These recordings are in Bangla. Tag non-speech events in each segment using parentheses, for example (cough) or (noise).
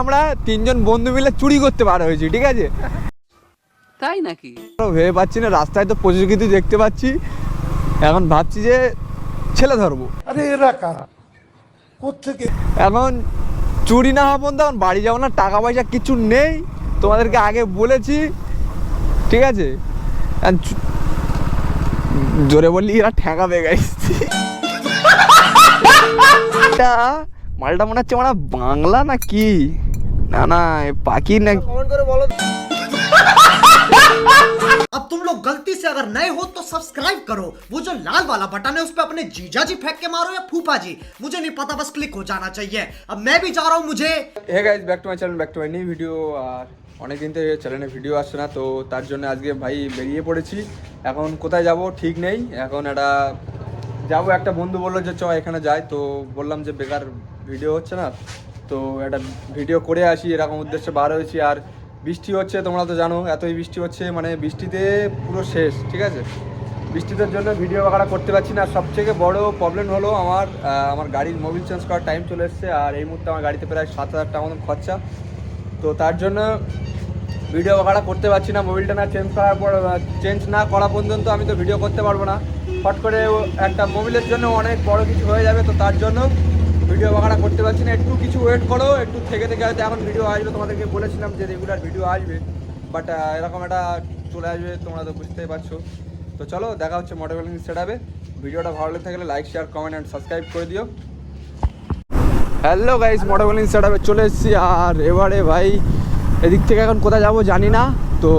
আমরা তিনজন বন্ধু মিলে চুরি করতে বার হয়েছি ঠিক আছে? তাই নাকি? ভেবে পাচ্ছি না রাস্তায় তো প্রচুর কিছু দেখতে পাচ্ছি। এখন ভাবছি যে ছেলে ধরবো। আরে এরা কারা? কোথেকে এখন চুরি না হওয়া পর্যন্ত এখন বাড়ি যাব না টাকা পয়সা কিছু নেই। তোমাদেরকে আগে বলেছি ঠিক আছে? জোরে বললি এরা ঠেকাবে গাইছি মালটা মনে হচ্ছে মানে বাংলা না কি না না এ পাখি না কমেন্ট করে বলো अब तुम लोग गलती से अगर नए हो तो सब्सक्राइब करो वो जो लाल वाला बटन है उस पर अपने जीजा जी फेंक के मारो या फूफा जी मुझे नहीं पता बस क्लिक हो जाना चाहिए अब मैं भी जा रहा हूँ मुझे hey guys back to my channel back to my new video আর অনেকদিন থেকে চ্যানেলে ভিডিও আসছে না, তো তার জন্য আজকে ভাই বেরিয়ে পড়েছি। এখন কোথায় যাব ঠিক নেই। এখন একটা যাব, একটা বন্ধু বলল যে চ, এখানে যাই। তো বললাম যে বেকার ভিডিও হচ্ছে না, তো একটা ভিডিও করে আসি, এরকম উদ্দেশ্যে বার হয়েছি। আর বৃষ্টি হচ্ছে, তোমরা তো জানো, এতই বৃষ্টি হচ্ছে মানে বৃষ্টিতে পুরো শেষ, ঠিক আছে? বৃষ্টিদের জন্য ভিডিও বাগাড়া করতে পারছি না। সবথেকে বড় প্রবলেম হলো আমার আমার গাড়ির মোবিল চেঞ্জ করার টাইম চলে এসছে, আর এই মুহূর্তে আমার গাড়িতে প্রায় সাত হাজার টাকা মতন খরচা। তো তার জন্য ভিডিও বাগাড়া করতে পারছি না মোবিলটা না চেঞ্জ করার পর চেঞ্জ না করা পর্যন্ত আমি তো ভিডিও করতে পারব না। ফট করে একটা মোবিলের জন্য অনেক বড় কিছু হয়ে যাবে, তো তার জন্য ভিডিও বাগাড়া করতে পারছি না। একটু কিছু ওয়েট করো, একটু থেকে থেকে হয়তো এখন ভিডিও আসবে, তোমাদেরকে বলেছিলাম যে রেগুলার ভিডিও আসবে বাট এরকম একটা চলে আসবে, তোমরা তো বুঝতেই পারছ। তো চলো, দেখা হচ্ছে সেট হবে ভিডিওটা ভালো লেগে থাকলে like share comment and subscribe করে দিও। হ্যালো গাইস সেট আপে চলে এসেছি। আর এবারে ভাই এদিক থেকে এখন কোথায় যাব জানি না। তো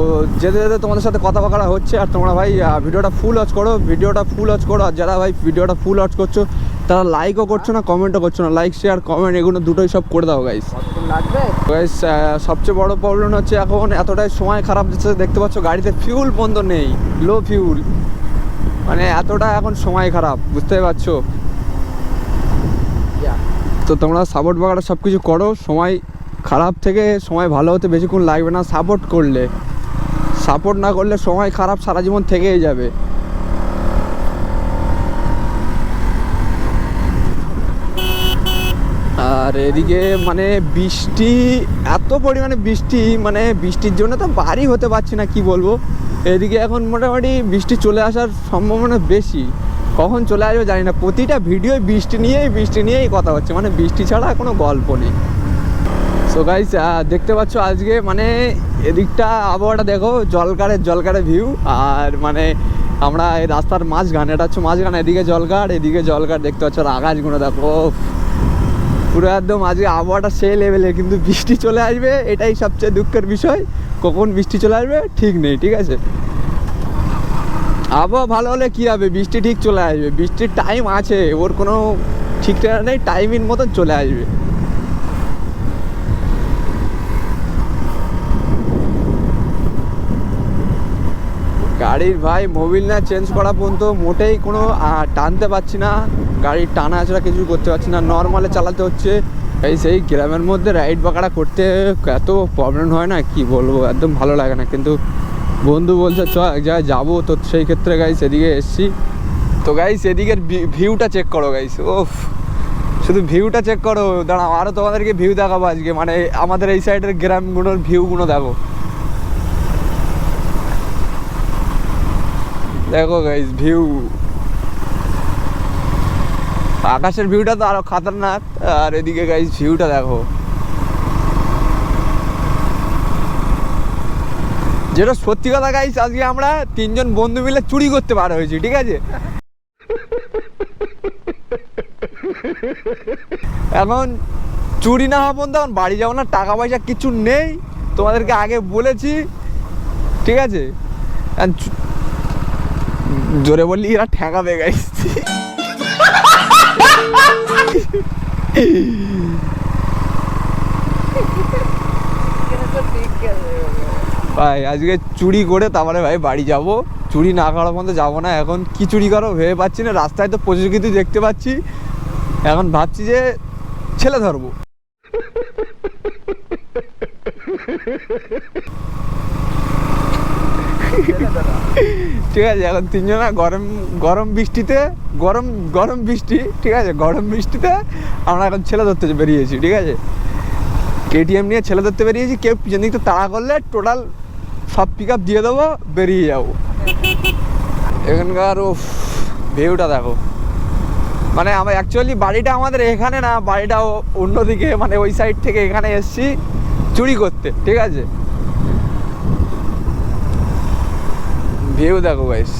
যেতে যেতে তোমাদের সাথে কথা বলা হচ্ছে আর তোমরা ভাই ভিডিওটা ফুল ওয়াচ করো ভিডিওটা ফুল ওয়াচ করো। আর যারা ভাই ভিডিওটা ফুল ওয়াচ করছ তারা লাইকও করছ না কমেন্টও করছ না। লাইক শেয়ার কমেন্ট এগুলো দুটোই সব করে দাও গাইস লাগবে? গাইস সবচেয়ে বড় প্রবলেম হচ্ছে এখন এতটাই সময় খারাপ যাচ্ছে দেখতে পাচ্ছ গাড়িতে ফিউল বন্ধ নেই লো ফিউল মানে এতটা এখন সময় খারাপ বুঝতেই পারছ? তো তোমরা সাপোর্ট বাগাটা সব কিছু করো সময় খারাপ থেকে সময় ভালো হতে বেশিক্ষণ লাগবে না সাপোর্ট করলে। সাপোর্ট না করলে সময় খারাপ সারা জীবন থেকেই যাবে। আর এদিকে মানে বৃষ্টি, এত পরিমাণে বৃষ্টি মানে বৃষ্টির জন্য তো বাড়ি হতে পারছি না, কি বলব? এদিকে এখন মোটামুটি বৃষ্টি চলে আসার সম্ভাবনা বেশি। কখন চলে আসবে জানি না, প্রতিটা ভিডিও বৃষ্টি নিয়েই বৃষ্টি নিয়েই কথা হচ্ছে। মানে বৃষ্টি ছাড়া কোনো গল্প নেই। সো গাইস দেখতে পাচ্ছ আজকে মানে এদিকটা আবহাওয়াটা দেখো জলকারের জলকারের ভিউ আর মানে আমরা এই রাস্তার মাঝখান, এটা হচ্ছে মাঝখান, এদিকে জলকার এদিকে জলকার, দেখতে পাচ্ছ আর আকাশগুলো দেখো পুরো একদম আজকে আবহাওয়াটা সেই লেভেলে কিন্তু বৃষ্টি চলে আসবে, এটাই সবচেয়ে দুঃখের বিষয়, কখন বৃষ্টি চলে আসবে ঠিক নেই, ঠিক আছে? আবহাওয়া ভালো হলে কী হবে? বৃষ্টি ঠিক চলে আসবে, বৃষ্টির টাইম আছে, ওর কোনো ঠিকঠাক নেই টাইমের মতন চলে আসবে। গাড়ির ভাই মোবিল না চেঞ্জ করা পর্যন্ত মোটেই কোনো টানতে পারছি না। গাড়ির টানা ছাড়া কিছু করতে পারছি না। নর্মালে চালাতে হচ্ছে। এই সেই গ্রামের মধ্যে রাইড বাঁকড়া করতে এত প্রবলেম হয় না, কি বলব? একদম ভালো লাগে না। কিন্তু বন্ধু বলছে, চ এক জায়গায় যাব তো সেই ক্ষেত্রে গাইস এদিকে এসছি। তো গাইস এদিকের ভিউটা চেক করো গাইস ওফ শুধু ভিউটা চেক করো। দাঁড়াও আরও তোমাদেরকে ভিউ দেখাবো আজকে। মানে আমাদের এই সাইডের গ্রামগুলোর ভিউগুলো দেখো। দেখো গাইস ভিউ আকাশের ভিউটা তো আরও খাতারনাক, আর এদিকে গাইস ভিউটা দেখো। যেটা সত্যি কথা গাইস আজকে আমরা তিনজন বন্ধু মিলে চুরি করতে বার হয়েছি, ঠিক আছে? এখন চুরি না হওয়া পর্যন্ত এখন বাড়ি যাব না, টাকা পয়সা কিছু নেই, তোমাদেরকে আগে বলেছি, ঠিক আছে? জোরে বললি, এরা ঠেকাবে গাইস ভাই, আজকে চুরি করে তারপরে ভাই বাড়ি যাব। চুরি না করার পর্যন্ত যাব না। এখন কি চুরি করো ভেবে পাচ্ছি না। রাস্তায় তো প্রচুর কিছু দেখতে পাচ্ছি। এখন ভাবছি যে ছেলে ধরবো। ঠিক আছে, এখন তিনজনা গরম গরম বৃষ্টিতে, গরম গরম বৃষ্টি, ঠিক আছে, গরম বৃষ্টিতে আমরা এখন ছেলে ধরতে বেরিয়েছি, ঠিক আছে। কেটিএম নিয়ে ছেলে ধরতে বেরিয়েছি, কেউ পিছন দিক তাড়া করলে টোটাল সব পিক আপ দিয়ে দেবো, বেরিয়ে যাব। এখানকার ও ভিউটা দেখো। মানে আমার অ্যাকচুয়ালি বাড়িটা আমাদের এখানে না বাড়িটা অন্যদিকে মানে ওই সাইড থেকে এখানে এসছি চুরি করতে, ঠিক আছে। ভিউ দেখো গাইস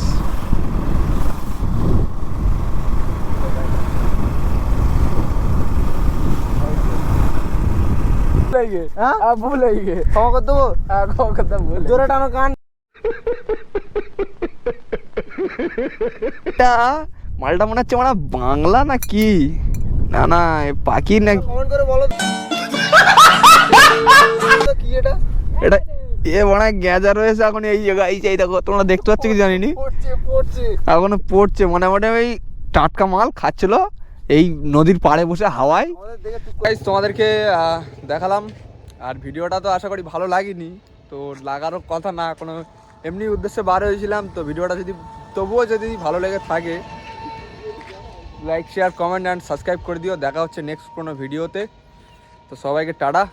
बोलेंगे आप बोलेंगे ক্ষমা করে দেবো হ্যাঁ ক্ষমা করে দেবো জোরে টানো কান এটা মালটা মনে হচ্ছে মানে বাংলা না কি না না এ পাখি না কমেন্ট করে বলো (laughs) তো কি এটা এটা এ রয়েছে এখন এই জায়গায় এই চাই দেখো তোমরা দেখতে পাচ্ছ কি জানিনি পড়ছে পড়ছে। এখনও পড়ছে মোটামুটি ওই টাটকা মাল খাচ্ছিল এই নদীর পাড়ে বসে হাওয়ায়। তোমাদেরকে দেখালাম আর ভিডিওটা তো আশা করি ভালো লাগেনি তো লাগারও কথা না কোনো এমনি উদ্দেশ্যে বার হয়েছিলাম তো ভিডিওটা যদি তবুও যদি ভালো লেগে থাকে like share comment and subscribe করে দিও দেখা হচ্ছে নেক্সট কোনো ভিডিওতে তো সবাইকে টাটা।